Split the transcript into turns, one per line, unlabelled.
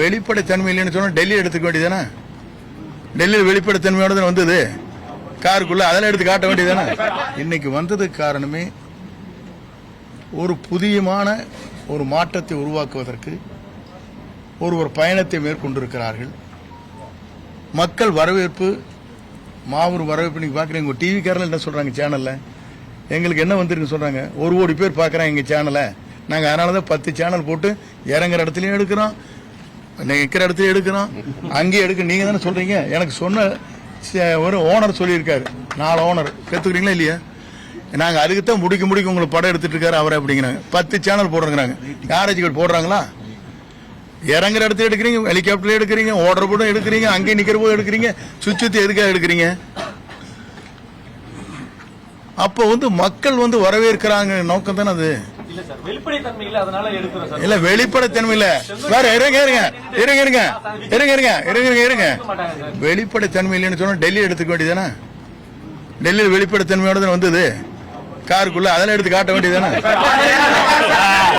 வெளிப்படைத்தன்மை இல்லைன்னு சொன்னா டெல்லி எடுத்துக்க வேண்டியதானே டெல்லியில் வெளிப்படைத்தன்மையோட தான் வந்தது? காருக்குள்ள அதெல்லாம் எடுத்து காட்ட வேண்டியதானே இன்னைக்கு வந்ததுக்கு காரணமே ஒரு புதியமான ஒரு மாற்றத்தை உருவாக்குவதற்கு ஒரு ஒரு பயணத்தை மேற்கொண்டிருக்கிறார்கள். மக்கள் வரவேற்பு மாபெரும் வரவேற்பு நீங்க பாக்குறீங்க உங்க டிவி காரில் என்ன சொல்றாங்க சேனல்ல எங்களுக்கு என்ன வந்திருக்கு சொல்றாங்க. ஒரு கோடி பேர் பார்க்கறாங்க எங்க சேனலை நாங்க அதனால தான் பத்து சேனல் போட்டு இறங்குற இடத்துலயும் எடுக்கிறோம். நிற்கிற இடத்துல எடுக்கிறோம் அங்கேயே எடுக்க நீங்கள் தானே சொல்கிறீங்க எனக்கு சொன்ன ஒரு ஓனர் சொல்லியிருக்காரு. நாலு ஓனர். கற்றுக்கிறீங்களா இல்லையா? நாங்கள் அதுக்கு தான் முடிக்க முடிக்க உங்களுக்கு படம் எடுத்துட்டு இருக்காரு அவரை அப்படிங்கிறாங்க. பத்து சேனல் போடுறாங்க யாராச்சும் கூட போடுறாங்களா? இறங்குற இடத்துல எடுக்கிறீங்க ஹெலிகாப்டர்ல எடுக்கிறீங்க ஓடுற போதும் எடுக்கிறீங்க அங்கேயே நிற்கிற போது எடுக்கிறீங்க சுத்தி எதுக்காக எடுக்கிறீங்க? அப்போ வந்து மக்கள் வந்து வரவேற்கிறாங்க நோக்கம் தானே அது?
இல்ல சார். வெளிப்படைத்தன்மை இல்ல அதனால எடுக்கிறோம் சார்.
இல்ல வெளிப்படைத்தன்மை இல்ல வேற இருங்க இருங்க. இருங்க இருங்க. இருங்க இருங்க. இருங்க இருங்க வெளிப்படைத்தன்மை இல்லைன்னு சொன்னா டெல்லி எடுத்துக்க வேண்டியதானே டெல்லியில் வெளிப்படைத்தன்மையோட தானே வந்தது? காருக்குள்ள அதெல்லாம் எடுத்து காட்ட வேண்டியதானே